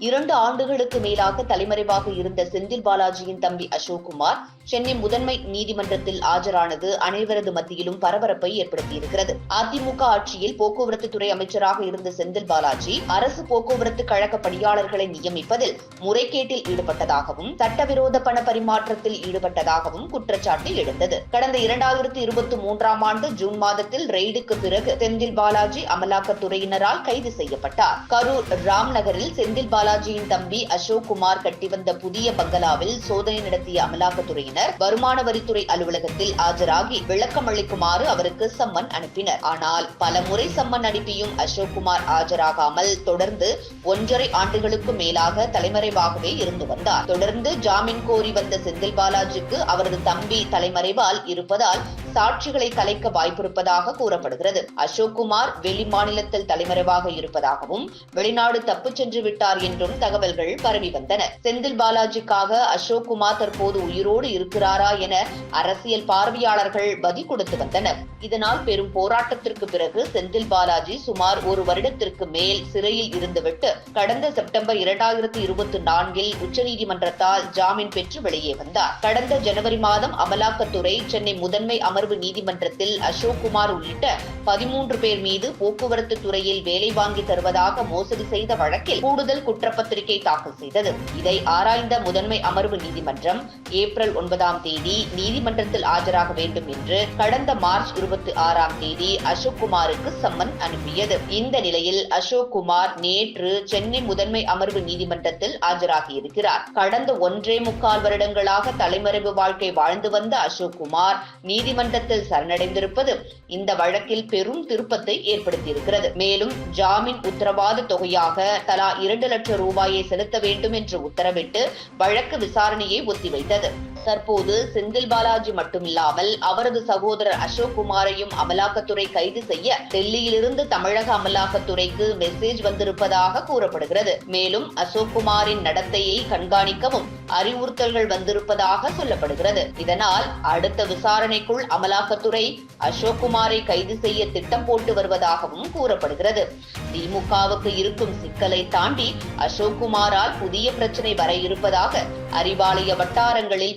இரண்டு ஆண்டுகளுக்கு மேலாக தலைமறைவாக இருந்த செந்தில் பாலாஜியின் தம்பி அசோக்குமார் சென்னை முதன்மை நீதிமன்றத்தில் ஆஜரானது. அனைவரது மத்தியிலும் பரபரப்பை ஏற்படுத்தியிருக்கிறது. அதிமுக ஆட்சியில் போக்குவரத்து துறை அமைச்சராக இருந்த செந்தில் பாலாஜி அரசு போக்குவரத்து கழக பணியாளர்களை நியமிப்பதில் முறைகேட்டில் ஈடுபட்டதாகவும் சட்டவிரோத பண பரிமாற்றத்தில் ஈடுபட்டதாகவும் குற்றச்சாட்டு எழுந்தது. கடந்த இரண்டாயிரத்தி இருபத்தி மூன்றாம் ஆண்டு ஜூன் மாதத்தில் ரெய்டுக்கு பிறகு செந்தில் பாலாஜி அமலாக்கத்துறையினரால் கைது செய்யப்பட்டார். கரூர் ராம்நகரில் செந்தில் பாலாஜி பாலாஜியின் தம்பி அசோக் குமார் கட்டி வந்த புதிய பங்களாவில் சோதனை நடத்திய அமலாக்கத்துறையினர் வருமான வரித்துறை அலுவலகத்தில் ஆஜராகி விளக்கம் அளிக்குமாறு அவருக்கு சம்மன் அனுப்பினர். ஆனால் பல முறை சம்மன் அனுப்பியும் அசோக் குமார் ஆஜராகாமல் தொடர்ந்து ஒன்றரை ஆண்டுகளுக்கு மேலாக தலைமறைவாகவே இருந்து வந்தார். தொடர்ந்து ஜாமீன் கோரி வந்த செந்தில் பாலாஜிக்கு அவரது தம்பி தலைமறைவால் இருப்பதால் சாட்சிகளை கலைக்க வாய்ப்பிருப்பதாக கூறப்படுகிறது. அசோக் குமார் வெளி மாநிலத்தில் தலைமறைவாக இருப்பதாகவும் வெளிநாடு தப்பு சென்று விட்டார் என்றும் தகவல்கள் பரவி வந்தன. செந்தில் பாலாஜிக்காக அசோக் குமார் தற்போது உயிரோடு இருக்கிறாரா என அரசியல் பார்வையாளர்கள் பதி கொடுத்து வந்தனர். இதனால் பெரும் போராட்டத்திற்கு பிறகு செந்தில் பாலாஜி சுமார் ஒரு வருடத்திற்கு மேல் சிறையில் இருந்துவிட்டு கடந்த செப்டம்பர் இரண்டாயிரத்தி இருபத்தி நான்கில் உச்சநீதிமன்றத்தால் ஜாமீன் பெற்று வெளியே வந்தார். கடந்த ஜனவரி மாதம் அமலாக்கத்துறை சென்னை முதன்மை அமர்வு நீதிமன்றத்தில் அசோக் குமார் உள்ளிட்ட பதிமூன்று பேர் மீது போக்குவரத்து துறையில் வேலை வாங்கி தருவதாக மோசடி செய்த வழக்கில் கூடுதல் குற்ற குற்றப்பத்திரிகை தாக்கல் செய்தது. இதை ஆராய்ந்த முதன்மை அமர்வு நீதிமன்றம் ஏப்ரல் ஒன்பதாம் தேதி நீதிமன்றத்தில் ஆஜராக வேண்டும் என்று கடந்த மார்ச் இருபத்தி ஆறாம் தேதி அசோக் குமாருக்கு சம்மன் அனுப்பியது. இந்த நிலையில் அசோக் குமார் நேற்று சென்னை முதன்மை அமர்வு நீதிமன்றத்தில் ஆஜராகியிருக்கிறார் கடந்த ஒன்றே முக்கால் வருடங்களாக தலைமறைவு வாழ்க்கை வாழ்ந்து வந்த அசோக் குமார் நீதிமன்றத்தில் சரணடைந்திருப்பது இந்த வழக்கில் பெரும் திருப்பத்தை ஏற்படுத்தியிருக்கிறது. மேலும் ஜாமீன் உத்தரவாத தொகையாக தலா இரண்டு லட்சம் ரூபாயை செலுத்த வேண்டும் என்று உத்தரவிட்டு வழக்கு விசாரணையை ஒத்திவைத்தது. தற்போது செந்தில் பாலாஜி மட்டுமில்லாமல் அவரது சகோதரர் அசோக் குமாரையும் அமலாக்கத்துறை கைது செய்ய டெல்லியிலிருந்து தமிழக அமலாக்கத்துறைக்கு மெசேஜ் வந்திருப்பதாக கூறப்படுகிறது. மேலும் அசோக் குமாரின் நடத்தையை கண்காணிக்கவும் அறிவுறுத்தல்கள் வந்திருப்பதாக சொல்லப்படுகிறது. இதனால் அடுத்த விசாரணைக்குள் அமலாக்கத்துறை அசோக் குமாரை கைது செய்ய திட்டம் போட்டு வருவதாகவும் கூறப்படுகிறது. திமுகவுக்கு இருக்கும் சிக்கலை தாண்டி அசோக் குமாரால் புதிய பிரச்சனை வர இருப்பதாக அறிவாலய வட்டாரங்களில்